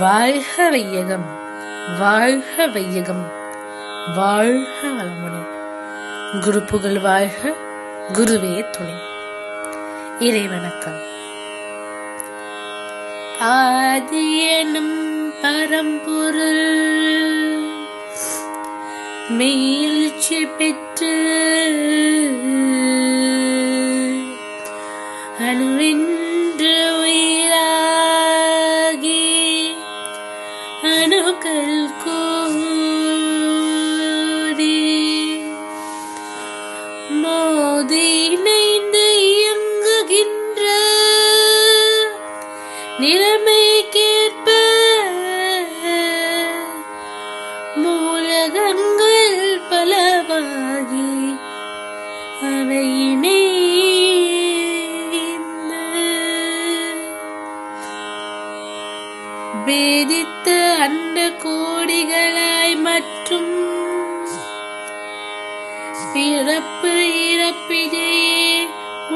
வாழ்க வையகம் வாழ்க வையகம் வாழ்க வளமுடன் குரு புகழ் வாழ்க குருவே துணை. இறை வணக்கம் ஆதி எனும் பரம்பொருள் மீழ்ச்சி பெற்று அணுவின் அணுக்கள் கூடி மோதி இணைந்து இயங்குகின்ற நிலைமைக்கேற்ப மூலகங்கள் வேதித்த அண்ட கோடிகளாய் மற்றும் பிறப்பு இறப்பிடையே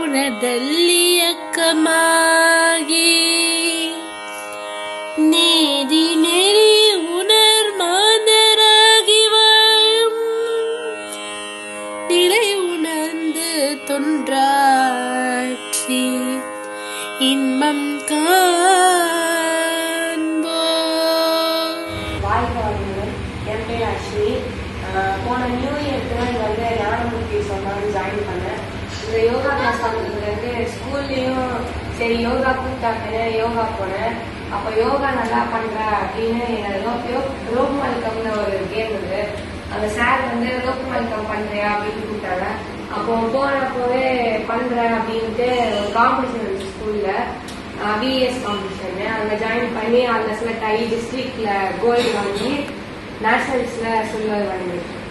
உணர்தல்லியக்கமாகி நீதி நெறி உணர் மாந்தராகி வாழும் நிலை உணர்ந்து தொன்றாற்றி இன்பம் கா நியூ இயர் இங்க வந்து ஞானமூர்த்தி சொன்னாங்க ஜாயின் பண்ணேன் இந்த யோகா கிளாஸ் வந்து ஸ்கூல்லையும் சரி யோகா கூப்பிட்டாங்க யோகா போனேன் அப்போ யோகா நல்லா பண்ணுற அப்படின்னு என்னோட ரோப் மல்கம்னு ஒரு கேம் இருக்கு. அந்த சார் வந்து ரோப் மல்கம் பண்றியா அப்படின்னு கூப்பிட்டாங்க. அப்போ போனப்போவே பண்ணுறேன் அப்படின்ட்டு ஒரு காம்படிஷன் இருந்துச்சு ஸ்கூல்ல விஎஸ் காம்படிஷன் அங்கே ஜாயின் பண்ணி அதில் செலக்ட் ஆகி டிஸ்ட்ரிக்ட்ல கோல்டு வாங்கி நேஷனல்ஸ்ல சில்வர் வாங்கியிருக்கேன்